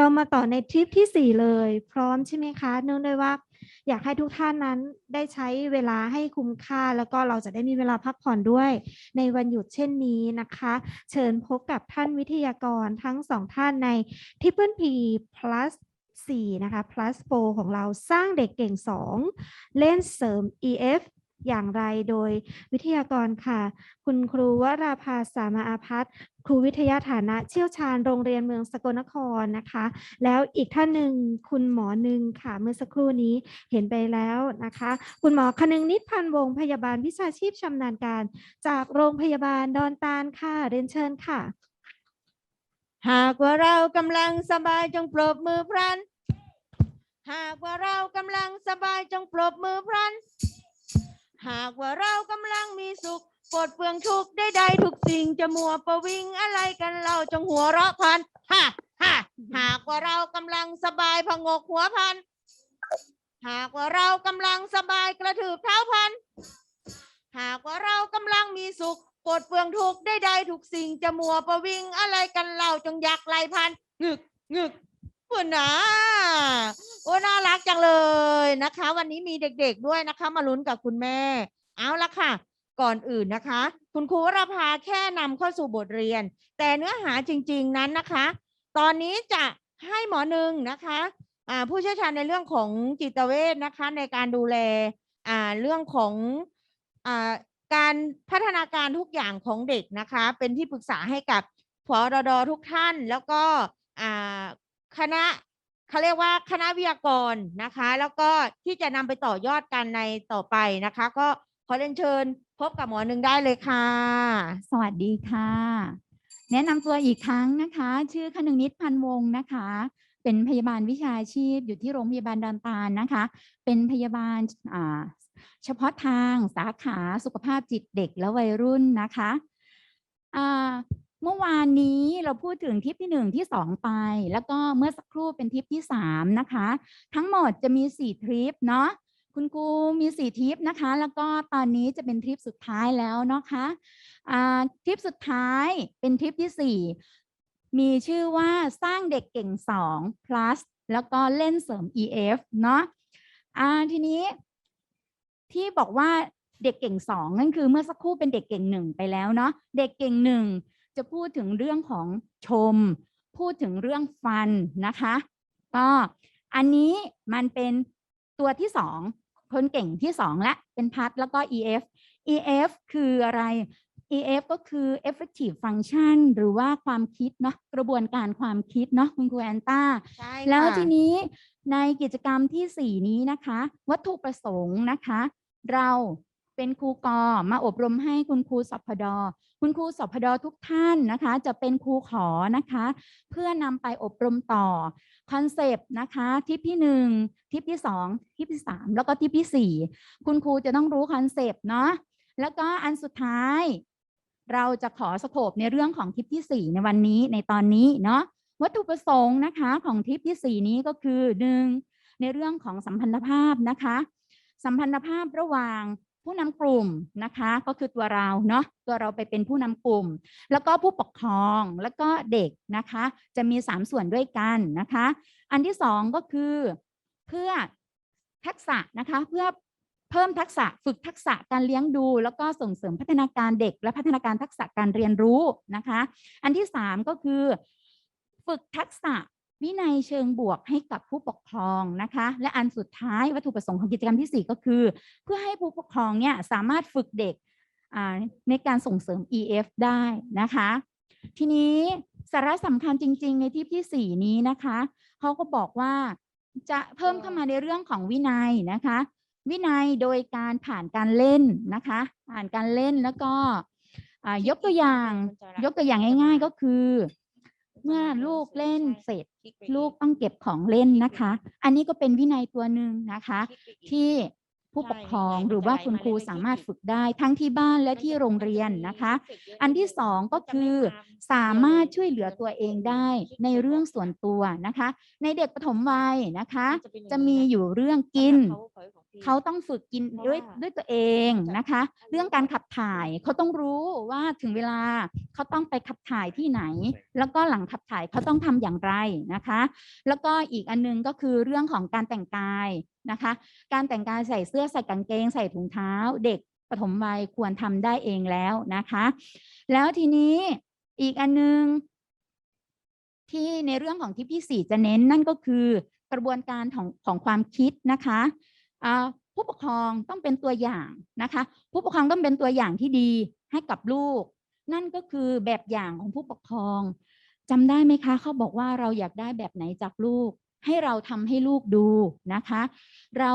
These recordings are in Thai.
เรามาต่อในทริปที่สี่เลย พร้อมใช่ไหมคะ เนื่องด้วยว่า อยากให้ทุกท่านนั้นได้ใช้เวลาให้คุ้มค่า แล้วก็เราจะได้มีเวลาพักผ่อนด้วย ในวันหยุดเช่นนี้นะคะ เชิญพบกับท่านวิทยากรทั้งสองท่านใน Triple P plus 4 นะคะ plus 4 ของเราสร้างเด็กเก่ง 2 เล่นเสริม EF อย่างไรโดยวิทยากรค่ะ คุณครูวราภาสามาอาพัฒครูวิทยาฐานะเชี่ยวชาญโรงเรียนเมืองสกลนครนะคะ แล้วอีกท่านหนึ่งคุณหมอหนึ่งค่ะ เมื่อสักครู่นี้เห็นไปแล้วนะคะ คุณหมอคนึงนิดพันวงพยาบาลวิชาชีพชำนาญการ จากโรงพยาบาลดอนตาลค่ะเรียนเชิญค่ะ หากว่าเรากำลังสบายจงปรบมือพลัน หากว่าเรากำลังสบายจงปรบมือพลัน หากว่าเรากำลังมีสุขปลดเปลืองทุกข์ได้ใดทุกสิ่งจะมัวประวิงอะไรกันเราจงหัวเราะพันฮ่าฮ่าหากว่าเรากำลังสบายพงกหัวพัน หากว่าเรากำลังสบายกระถืบเท้าพัน หากว่าเรากำลังมีสุขปลดเปลืองทุกข์ได้ใดทุกสิ่งจะมัวประวิงอะไรกันเราจงอยากไล่พันงึกงึกปุ่นนะโอ้น่ารักจังเลย นะคะ วันนี้มีเด็กๆด้วยนะคะ มาลุ้นกับคุณแม่ เอาละค่ะ ก่อนอื่นนะคะ คุณครูวราภาแค่นำเข้าสู่บทเรียน แต่เนื้อหาจริง ๆนั้นนะคะ ตอนนี้จะให้หมอหนึ่งนะคะผู้เชี่ยวชาญในเรื่องของจิตเวชนะคะ ในการดูแลเรื่องของอการพัฒนาการทุกอย่างของเด็กนะคะ เป็นที่ปรึกษาให้กับพอรดทุกท่าน แล้วก็คณะ เขาเรียกว่าคณะวิทยากรนะคะ แล้วก็ที่จะนำไปต่อยอดกันในต่อไปนะคะ ก็ขอเรียนเชิญพบกับหมอหนึ่งได้เลยค่ะ สวัสดีค่ะ แนะนำตัวอีกครั้งนะคะ ชื่อคนึงนิดพันวงศ์นะคะ เป็นพยาบาลวิชาชีพอยู่ที่โรงพยาบาลดอนตาลนะคะ เป็นพยาบาลอ่าเฉพาะทางสาขาสุขภาพจิตเด็กและวัยรุ่นนะคะอ่า เมื่อวานนี้เราพูดถึงทริปที่หนึ่งที่สองไป แล้วก็เมื่อสักครู่เป็นทริปที่สามนะคะ ทั้งหมดจะมีสี่ทริปเนาะคุณครูมีสี่ทริปนะคะ แล้วก็ตอนนี้จะเป็นทริปสุดท้ายแล้วนะคะอ่าทริปสุดท้ายเป็นทริปที่สี่มีชื่อว่าสร้างเด็กเก่งสอง plus แล้วก็เล่นเสริม EF เนาะอ่าทีนี้ที่บอกว่าเด็กเก่งสองนั่นคือเมื่อสักครู่เป็นเด็กเก่งหนึ่งไปแล้วเนาะเด็กเก่งหนึ่ง จะพูดถึงเรื่องของชม พูดถึงเรื่องฟันนะคะ ก็อันนี้มันเป็นตัวที่สองคนเก่งที่สองและเป็นพัดแล้วก็ EF EF คืออะไร EF ก็คือ effective function หรือว่าความคิดเนาะกระบวนการความคิดเนาะคุณครูแอนต้าใช่แล้วค่ะทีนี้ในกิจกรรมที่ 4 นี้นะคะ วัตถุประสงค์นะคะ เราเป็นครูกอมาอบรมให้คุณครูสพด คุณครูสพดทุกท่านนะคะ จะเป็นครูขอนะคะ เพื่อนำไปอบรมต่อคอนเซปต์นะคะทิปที่หนึ่งทิปที่สองทิปที่สามแล้วก็ทิปที่สี่คุณครูจะต้องรู้คอนเซปต์เนาะแล้วก็อันสุดท้าย เราจะขอสโคปในเรื่องของทิปที่ 4 ในวันนี้ในตอนนี้เนาะวัตถุประสงค์นะคะของทิปที่ 4 นี้ก็คือหนึ่งในเรื่องของสัมพันธภาพนะคะ สัมพันธภาพระหว่าง ผู้นำกลุ่มนะคะ ก็คือตัวเราเนาะตัวเราไปเป็นผู้นำกลุ่ม แล้วก็ผู้ปกครองแล้วก็เด็กนะคะ จะมี 3 ส่วนด้วยกันนะคะ อันที่สองก็คือเพื่อทักษะนะคะเพื่อเพิ่มทักษะฝึกทักษะการเลี้ยงดู แล้วก็ส่งเสริมพัฒนาการเด็ก และพัฒนาการทักษะการเรียนรู้นะคะ อันที่สามก็คือ ฝึกทักษะ วินัยเชิงบวกให้กับผู้ปกครองนะคะ และอันสุดท้ายวัตถุประสงค์ของกิจกรรมที่สี่ก็คือ เพื่อให้ผู้ปกครองเนี่ยสามารถฝึกเด็กในการส่งเสริม EF ได้นะคะ ทีนี้สาระสำคัญจริง ๆ ในที่ที่สี่นี้นะคะเขาก็บอกว่าจะเพิ่มเข้ามาในเรื่องของวินัยนะคะ วินัยโดยการผ่านการเล่นนะคะ ผ่านการเล่นแล้วก็ยกตัวอย่างยกตัวอย่างง่าย ๆก็คือ เมื่อลูกเล่นเสร็จ ลูกต้องเก็บของเล่นนะคะ อันนี้ก็เป็นวินัยตัวหนึ่งนะคะ ที่ ผู้ผู้ปกครองใช่หรือว่ามันจะคุณครูไหลมาเรื่อยๆสามารถฝึกได้ทั้งที่บ้านและที่โรงเรียนนะคะ อันที่สองก็คือสามารถช่วยเหลือตัวเองได้ในเรื่องส่วนตัวนะคะ ในเด็กปฐมวัยนะคะ จะมีอยู่เรื่องกินเขาต้องฝึกกินเพราะด้วยว่าด้วยตัวเองจะนะคะอันนี้เรื่องการขับถ่ายเขาต้องรู้ว่าถึงเวลาเขาต้องไปขับถ่ายที่ไหน แล้วก็หลังขับถ่ายเขาต้องทำอย่างไรนะคะ แล้วก็อีกอันนึงก็คือเรื่องของการแต่งกาย นะคะ การแต่งกายใส่เสื้อใส่กางเกง ใส่ถุงเท้า เด็กปฐมวัยควรทำได้เองแล้วนะคะ แล้วทีนี้อีกอันนึง ที่ในเรื่องของที่พี่สี่จะเน้นนั่นก็คือกระบวนการของของความคิดนะคะผู้ปกครองต้องเป็นตัวอย่างนะคะ ผู้ปกครองต้องเป็นตัวอย่างที่ดีให้กับลูก นั่นก็คือแบบอย่างของผู้ปกครองจำได้ไหมคะ เขาบอกว่าเราอยากได้แบบไหนจากลูก ให้เราทำให้ลูกดูนะคะ เรา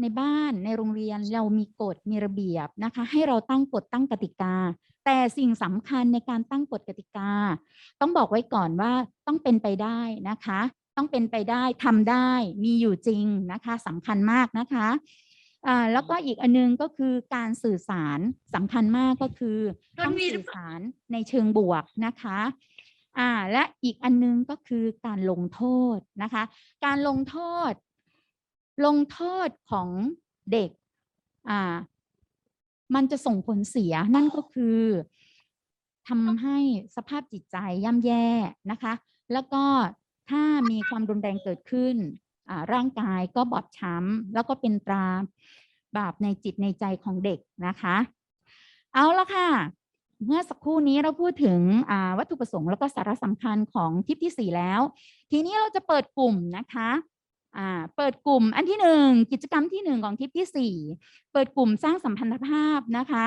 ในบ้านในโรงเรียนเรามีกฎมีระเบียบนะคะ ให้เราตั้งกฎตั้งกติกา แต่สิ่งสำคัญในการตั้งกฎกติกา ต้องบอกไว้ก่อนว่าต้องเป็นไปได้นะคะ ต้องเป็นไปได้ทำได้มีอยู่จริงนะคะสำคัญมากนะคะอ่าแล้วก็อีกอันนึงก็คือการสื่อสารสำคัญมากก็คือต้องสื่อสารในเชิงบวกนะคะ อ่าและอีกอันนึงก็คือการลงโทษนะคะ การลงโทษ ลงโทษของเด็กอ่ามันจะส่งผลเสียนั่นก็คือทำให้สภาพจิตใจย่ำแย่นะคะ แล้วก็ถ้ามีความรุนแรงเกิดขึ้นอ่าร่างกายก็บอบช้ำแล้วก็เป็นตราบาปในจิตในใจของเด็กนะคะ เอาละค่ะ เมื่อสักครู่นี้เราพูดถึงวัตถุประสงค์แล้วก็สาระสำคัญของทิปที่สี่แล้ว ทีนี้เราจะเปิดกลุ่มนะคะเปิดกลุ่มอันที่หนึ่งกิจกรรมที่หนึ่งของทิปที่สี่เปิดกลุ่มสร้างสัมพันธภาพนะคะ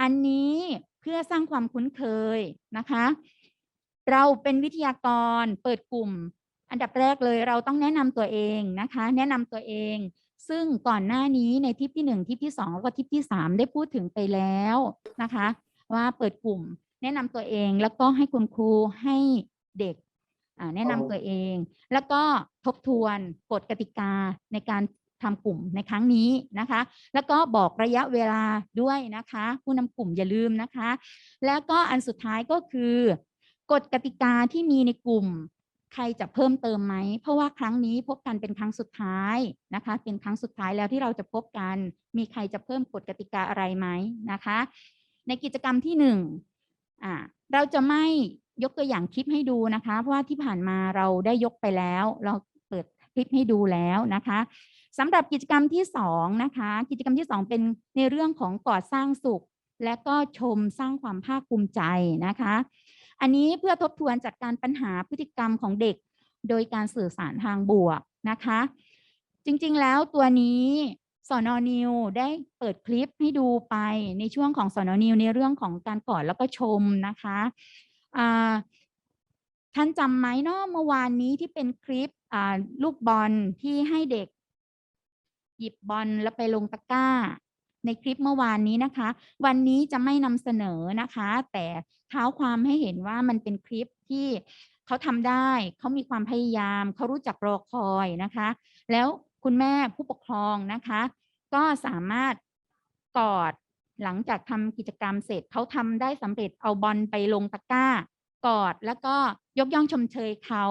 อันนี้เพื่อสร้างความคุ้นเคยนะคะ เราเป็นวิทยากรเปิดกลุ่ม อันดับแรกเลยเราต้องแนะนำตัวเองนะคะ แนะนำตัวเองซึ่งก่อนหน้านี้ในทิปที่หนึ่งทิปที่สองแล้วก็ทิปที่สามได้พูดถึงไปแล้วนะคะ ว่าเปิดกลุ่ม แนะนำตัวเองแล้วก็ให้คุณครูให้เด็กแนะนำตัวเอง แล้วก็ทบทวนกฎกติกาในการทำกลุ่มในครั้งนี้นะคะ แล้วก็บอกระยะเวลาด้วยนะคะ ผู้นำกลุ่มอย่าลืมนะคะ แล้วก็อันสุดท้ายก็คือกฎกติกาที่มีในกลุ่ม ใครจะเพิ่มเติมไหม เพราะว่าครั้งนี้พบกันเป็นครั้งสุดท้ายนะคะ เป็นครั้งสุดท้ายแล้วที่เราจะพบกัน มีใครจะเพิ่มกฎกติกาอะไรไหมนะคะ ในกิจกรรมที่หนึ่งอ่าเราจะไม่ยกตัวอย่างคลิปให้ดูนะคะ เพราะว่าที่ผ่านมาเราได้ยกไปแล้ว เราเปิดคลิปให้ดูแล้วนะคะสำหรับกิจกรรมที่สองนะคะ กิจกรรมที่สองเป็นในเรื่องของก่อสร้างสุข และก็ชมสร้างความภาคภูมิใจนะคะ อันนี้เพื่อทบทวนจัดการปัญหาพฤติกรรมของเด็ก โดยการสื่อสารทางบวกนะคะ จริงๆแล้วตัวนี้ สอนอนิวได้เปิดคลิปให้ดูไปในช่วงของสอนอนิวในเรื่องของการกอดแล้วก็ชมนะคะท่านจำไหมเนาะเมื่อวานนี้ที่เป็นคลิปลูกบอลที่ให้เด็ก หยิบบอลแล้วไปลงตะกร้า ในคลิปเมื่อวานนี้นะคะ วันนี้จะไม่นำเสนอนะคะ แต่เท้าความให้เห็นว่ามันเป็นคลิปที่เขาทำได้ เขามีความพยายาม เขารู้จักรอคอยนะคะ แล้ว คุณแม่ผู้ปกครองนะคะ ก็สามารถกอดหลังจากทำกิจกรรมเสร็จเขาทำได้สำเร็จเอาบอลไปลงตะกร้า กอดแล้วก็ยกย่องชมเชยเขา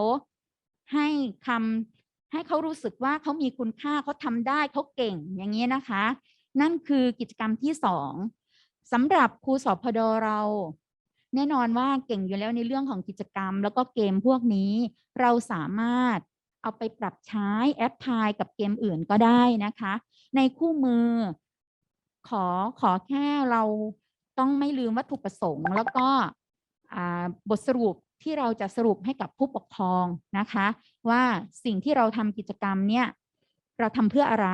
ให้คำให้เขารู้สึกว่าเขามีคุณค่าเขาทำได้เขาเก่งอย่างนี้นะคะ นั่นคือกิจกรรมที่สองสำหรับครูสพดเรา แน่นอนว่าเก่งอยู่แล้วในเรื่องของกิจกรรม แล้วก็เกมพวกนี้ เราสามารถ เอาไปปรับใช้แอปพลายกับเกมอื่นก็ได้นะคะ ในคู่มือ ขอขอแค่เราต้องไม่ลืมวัตถุประสงค์ แล้วก็บทสรุปที่เราจะสรุปให้กับผู้ปกครองนะคะ ว่าสิ่งที่เราทำกิจกรรมเนี่ยเราทำเพื่ออะไร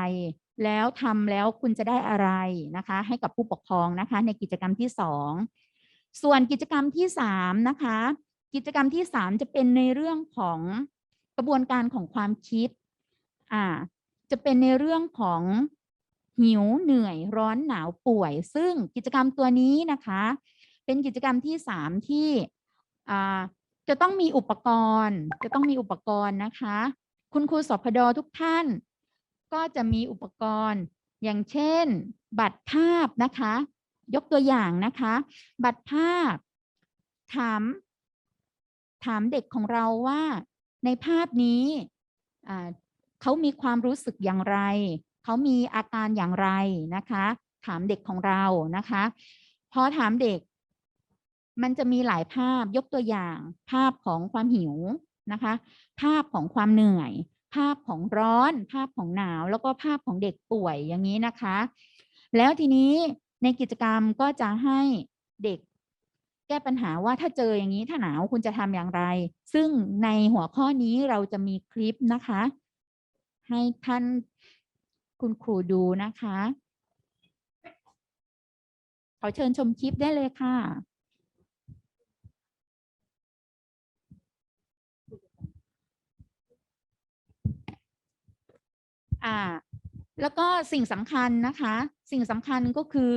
แล้วทำแล้วคุณจะได้อะไรนะคะ ให้กับผู้ปกครองนะคะ ในกิจกรรมที่สองส่วนกิจกรรมที่สามนะคะ กิจกรรมที่สามจะเป็นในเรื่องของ ระบวนการของความคิดอ่าจะเป็นในเรื่องของหิวเหนื่อยร้อนหนาวป่วย ซึ่งกิจกรรมตัวนี้นะคะ เป็นกิจกรรมที่สามที่จะต้องมีอุปกรณ์ จะต้องมีอุปกรณ์นะคะ คุณครูสพดทุกท่าน ก็จะมีอุปกรณ์อย่างเช่น บัตรภาพนะคะ ยกตัวอย่างนะคะ บัตรภาพถามถามเด็กของเราว่า ในภาพนี้เขามีความรู้สึกอย่างไร เขามีอาการอย่างไรนะคะ ถามเด็กของเรานะคะ พอถามเด็ก มันจะมีหลายภาพยกตัวอย่าง ภาพของความหิวนะคะ ภาพของความเหนื่อย ภาพของร้อน ภาพของหนาว แล้วก็ภาพของเด็กป่วยอย่างนี้นะคะ แล้วทีนี้ในกิจกรรมก็จะให้เด็ก แก้ปัญหาว่าถ้าเจออย่างนี้ถ้าหนาวคุณจะทำอย่างไร ซึ่งในหัวข้อนี้เราจะมีคลิปนะคะ ให้ท่านคุณครูดูนะคะ ขอเชิญชมคลิปได้เลยค่ะอ่าแล้วก็สิ่งสำคัญนะคะ สิ่งสำคัญก็คือ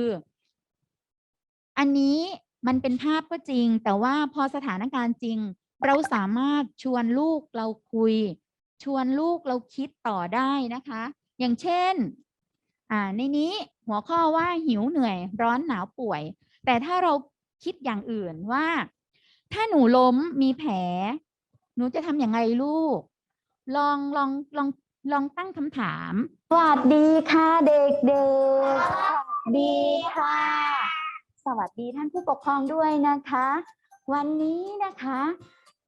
อันนี้ มันเป็นภาพก็จริง แต่ว่าพอสถานการณ์จริง เราสามารถชวนลูกเราคุย ชวนลูกเราคิดต่อได้นะคะ อย่างเช่น อ่าในนี้หัวข้อว่าหิวเหนื่อย ร้อนหนาวป่วย แต่ถ้าเราคิดอย่างอื่นว่า ถ้าหนูล้มมีแผล หนูจะทำอย่างไรลูก ลองลองลองลองตั้งคำถาม สวัสดีค่ะเด็กๆ สวัสดีค่ะ สวัสดีท่านผู้ปกครองด้วยนะคะ วันนี้นะคะ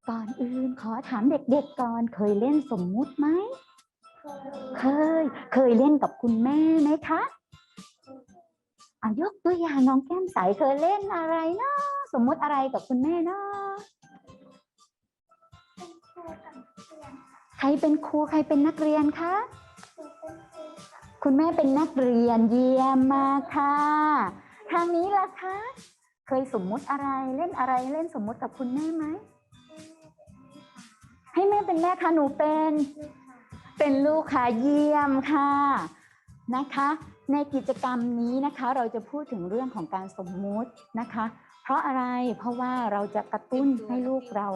ก่อนอื่นขอถามเด็กๆก่อนเคยเล่นสมมุติไหมเคย เคยเล่นกับคุณแม่ไหมคะอายกตัวอย่างน้องแก้มใสเคยเล่นอะไรเนาะสมมุติอะไรกับคุณแม่เนาะใครเป็นครูใครเป็นนักเรียนคะคุณแม่เป็นนักเรียนเยี่ยมมากค่ะ ทางนี้ล่ะคะ เคยสมมุติอะไรเล่นอะไรเล่นสมมุติกับคุณแม่ไหม ให้แม่เป็นแม่ค่ะหนูเป็น เป็นลูกค่ะเยี่ยมค่ะนะคะ ในกิจกรรมนี้นะคะ เราจะพูดถึงเรื่องของการสมมุตินะคะ เพราะอะไรเพราะว่าเราจะกระตุ้นให้ลูกเรา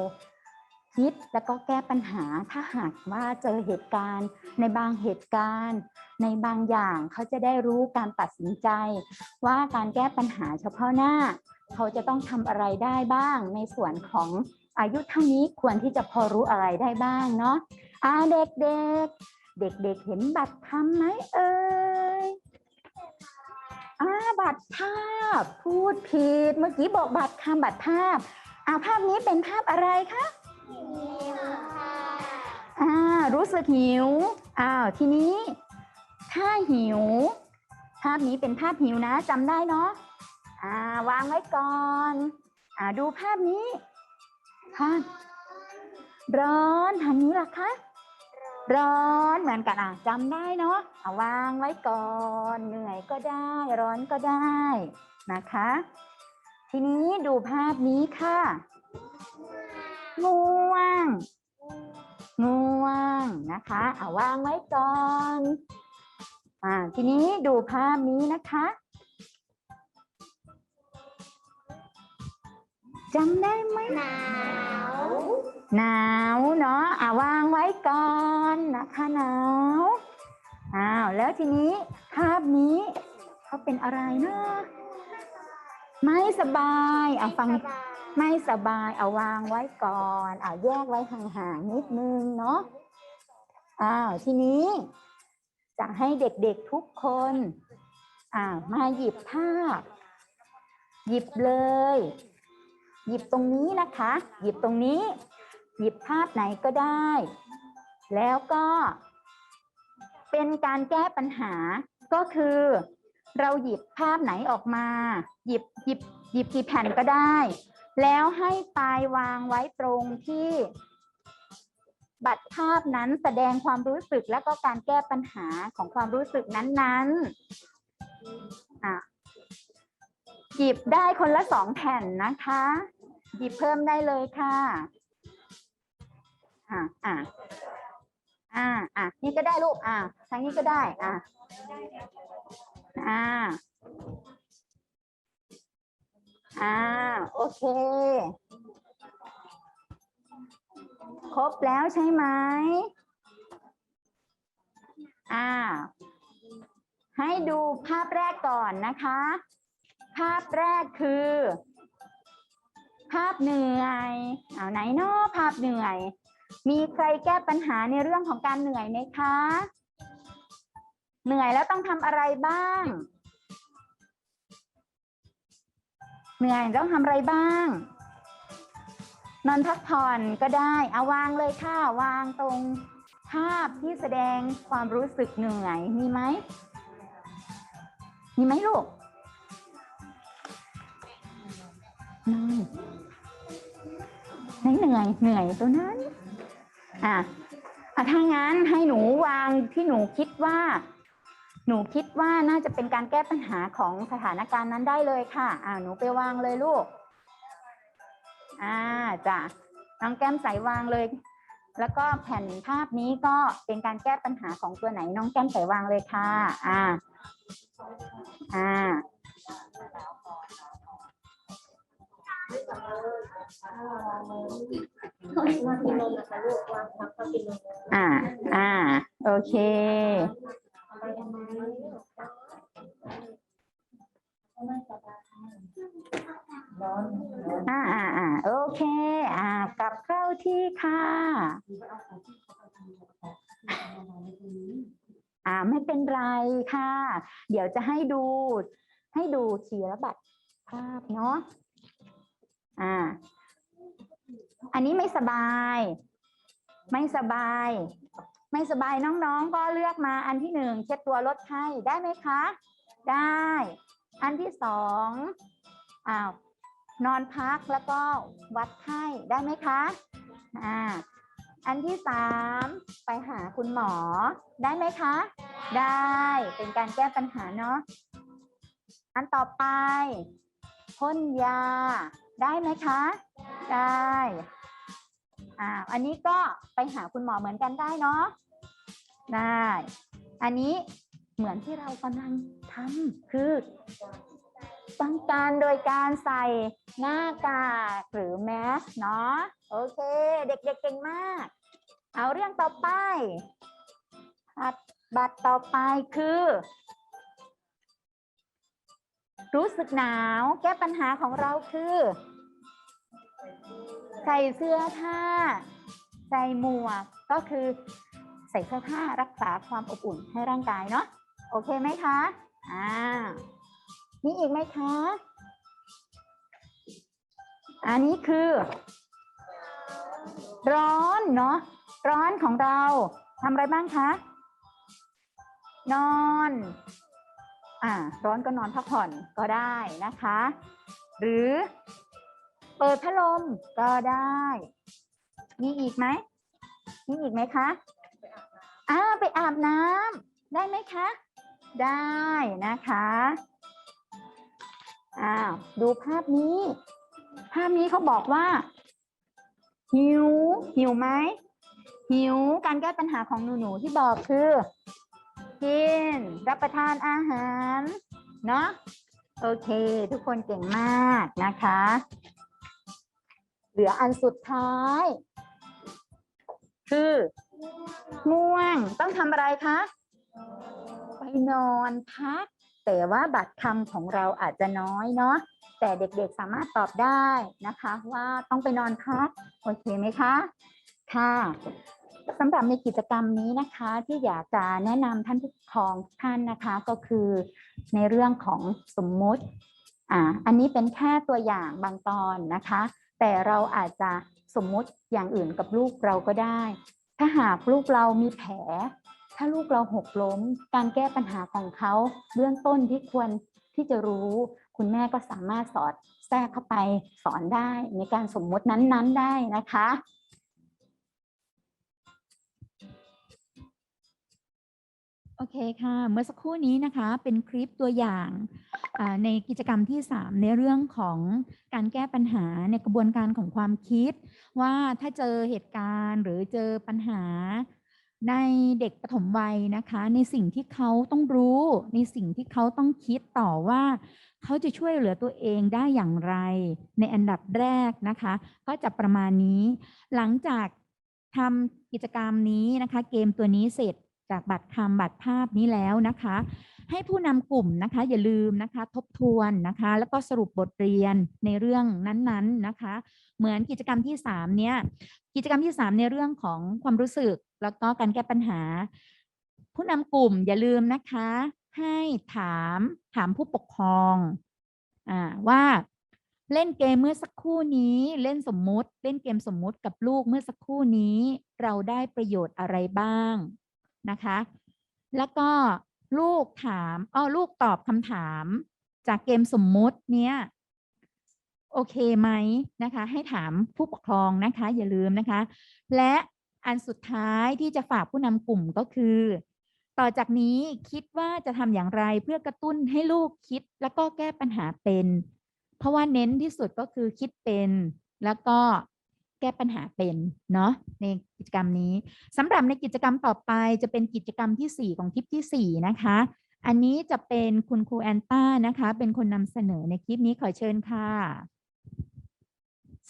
คิดแล้วก็แก้ปัญหาถ้าหากว่าเจอเหตุการณ์ ในบางเหตุการณ์ ในบางอย่างเขาจะได้รู้การตัดสินใจ ว่าการแก้ปัญหาเฉพาะหน้า เขาจะต้องทำอะไรได้บ้าง ในส่วนของอายุเท่านี้ควรที่จะพอรู้อะไรได้บ้างเนาะอ่าเด็กๆเด็กๆเห็นบัตรทำไหมเอ่ยอ่าบัตรภาพ พูดผิดเมื่อกี้บอกบัตรคำบัตรภาพอ่าภาพนี้เป็นภาพอะไรคะ อ่ารู้สึกหิวอ้าวทีนี้ ถ้าหิว ภาพนี้เป็นภาพหิวนะจำได้เนาะอ่าวางไว้ก่อนอ่าดูภาพนี้ภาพร้อนทางนี้ล่ะคะร้อนเหมือนกันอะจำได้เนาะเอาวางไว้ก่อนเหนื่อยก็ได้ ร้อนก็ได้นะคะ ทีนี้ดูภาพนี้ค่ะ ง่วง ง่วงนะคะเอาวางไว้ก่อน อ่า ทีนี้ดูภาพนี้นะคะจำได้ไหมหนาว หนาวเนาะอ่าวางไว้ก่อนนะคะหนาวอ้าวแล้วทีนี้ภาพนี้เขาเป็นอะไรเนาะไม่สบายอะฟัง ไม่สบายเอาวางไว้ก่อนอ่าแยกไว้ห่างๆนิดนึงเนาะอ้าวทีนี้ จะให้เด็กๆทุกคนอ่ามาหยิบภาพหยิบเลย หยิบตรงนี้นะคะ หยิบตรงนี้ หยิบภาพไหนก็ได้ แล้วก็ เป็นการแก้ปัญหาก็คือ เราหยิบภาพไหนออกมา หยิบหยิบหยิบกี่แผ่นก็ได้ แล้วให้ปลายวางไว้ตรงที่ บัตรภาพนั้นแสดงความรู้สึกแล้วก็การแก้ปัญหาของความรู้สึกนั้นๆอะหยิบได้คนละสองแผ่นนะคะ หยิบเพิ่มได้เลยค่ะอ่าอ่าอ่าอ่านี่ก็ได้ลูกอ่าทางนี้ก็ได้อ่าอ่า อ่าโอเค ครบแล้วใช่ไหมอ่า ให้ดูภาพแรกก่อนนะคะ ภาพแรกคือ ภาพเหนื่อยเอาไหนเนาะภาพเหนื่อย มีใครแก้ปัญหาในเรื่องของการเหนื่อยไหมคะ เหนื่อยแล้วต้องทำอะไรบ้าง เหนื่อยต้องทำอะไรบ้าง นอนพักผ่อนก็ได้เอาวางเลยค่ะ วางตรงภาพที่แสดงความรู้สึกเหนื่อยมีไหมมีไหมลูกนั่นไหนเหนื่อยเหนื่อยตัวนั้น อะอะถ้างั้นให้หนูวางที่หนูคิดว่า นูคิดว่าน่าจะเป็นการแก้ปัญหาของสถานการณ์นั้นได้เลยค่ะ อ่าหนูไปวางเลยลูก อ่าจ้ะน้องแก้มใส่วางเลย แล้วก็แผ่นภาพนี้ก็เป็นการแก้ปัญหาของตัวไหนน้องแก้มใส่วางเลยค่ะ อ่า อ่า อ่า อ่า โอเค อ่าอ่าอ่าโอเค อ่ากลับเข้าที่ค่ะ อ่าไม่เป็นไรค่ะ เดี๋ยวจะให้ดู ให้ดูทีละบัตรภาพเนาะอ่า อันนี้ไม่สบาย ไม่สบาย ไม่สบายน้องๆ ก็เลือกมาอันที่หนึ่งเช็ดตัวลดไข้ได้ไหมคะ ได้ อันที่สองอ้าวนอนพักแล้วก็วัดไข้ได้ไหมคะอ่าอันที่สามไปหาคุณหมอได้ไหมคะ ได้เป็นการแก้ปัญหาเนาะอันต่อไปพ่นยาได้ไหมคะ ได้ อ่าอันนี้ก็ไปหาคุณหมอเหมือนกันได้เนาะได้ อันนี้เหมือนที่เรากำลังทำคือป้องกันโดยการใส่หน้ากากหรือแมสเนาะโอเค เด็กๆเก่งมาก เอาเรื่องต่อไปบัตรต่อไปคือ รู้สึกหนาว แก้ปัญหาของเราคือ ใส่เสื้อผ้า ใส่หมวกก็คือใส่เสื้อผ้ารักษาความอบอุ่นให้ร่างกายเนาะโอเคไหมคะอ่ามีอีกไหมคะอันนี้คือ ร้อนเนาะร้อนของเราทำอะไรบ้างคะ นอนอ่าร้อนก็นอนพักผ่อนก็ได้นะคะ หรือ เปิดพัดลมก็ได้ มีอีกไหม มีอีกไหมคะอ่าไปอาบน้ำได้ไหมคะ ได้นะคะอ้าวดูภาพนี้ ภาพนี้เขาบอกว่า หิว หิวไหม หิวการแก้ปัญหาของหนูหนูๆที่บอกคือ กิน รับประทานอาหาร เนาะโอเค ทุกคนเก่งมากนะคะ เหลืออันสุดท้าย คือง่วงต้องทำอะไรคะ ไปนอนพัก แต่ว่าบัตรคำของเราอาจจะน้อยเนาะแต่เด็กๆสามารถตอบได้นะคะ ว่าต้องไปนอนพักโอเคไหมคะค่ะสำหรับในกิจกรรมนี้นะคะ ที่อยากจะแนะนำท่านผู้ปกครองท่านนะคะ ก็คือในเรื่องของสมมุติอ่าอันนี้เป็นแค่ตัวอย่างบางตอนนะคะ แต่เราอาจจะสมมติอย่างอื่นกับลูกเราก็ได้ ถ้าหากลูกเรามีแผล ถ้าลูกเราหกล้ม การแก้ปัญหาของเขาเบื้องต้นที่ควรที่จะรู้ คุณแม่ก็สามารถสอดแทรกเข้าไปสอนได้ในการสมมตินั้นๆได้นะคะ โอเคค่ะ เมื่อสักครู่นี้นะคะเป็นคลิปตัวอย่างในกิจกรรมที่ 3 ในเรื่องของการแก้ปัญหาในกระบวนการของความคิด ว่าถ้าเจอเหตุการณ์หรือเจอปัญหาในเด็กปฐมวัยนะคะ ในสิ่งที่เขาต้องรู้ ในสิ่งที่เขาต้องคิดต่อว่า เขาจะช่วยเหลือตัวเองได้อย่างไร ในอันดับแรกนะคะ ก็จะประมาณนี้ หลังจากทำกิจกรรมนี้นะคะ เกมตัวนี้เสร็จ จากบัตรคำบัตรภาพนี้แล้วนะคะ ให้ผู้นำกลุ่มนะคะอย่าลืมนะคะทบทวนนะคะ แล้วก็สรุปบทเรียนในเรื่องนั้นๆนะคะ เหมือนกิจกรรมที่3เนี่ยกิจกรรมที่ 3 ในเรื่องของความรู้สึกแล้วก็การแก้ปัญหา ผู้นำกลุ่มอย่าลืมนะคะ ให้ถามถามผู้ปกครองอว่าเล่นเกมเมื่อสักครู่นี้เล่นสมมุติ เล่นเกมสมมุติกับลูกเมื่อสักครู่นี้ เราได้ประโยชน์อะไรบ้าง นะคะ แล้วก็ลูกถามอ้อลูกตอบคำถามจากเกมสมมุติเนี้ยโอเคไหมนะคะ ให้ถามผู้ปกครองนะคะ อย่าลืมนะคะ และอันสุดท้ายที่จะฝากผู้นำกลุ่มก็คือ ต่อจากนี้คิดว่าจะทำอย่างไรเพื่อกระตุ้นให้ลูกคิดแล้วก็แก้ปัญหาเป็น เพราะว่าเน้นที่สุดก็คือคิดเป็น แล้วก็ แก้ปัญหาเป็นเนาะในกิจกรรมนี้สำหรับในกิจกรรมต่อไปจะเป็นกิจกรรมที่ 4 ของคลิปทีสี่ 4 นะคะ อันนี้จะเป็นคุณครูแอนต้านะคะ เป็นคนนำเสนอในคลิปนี้ขอเชิญค่ะ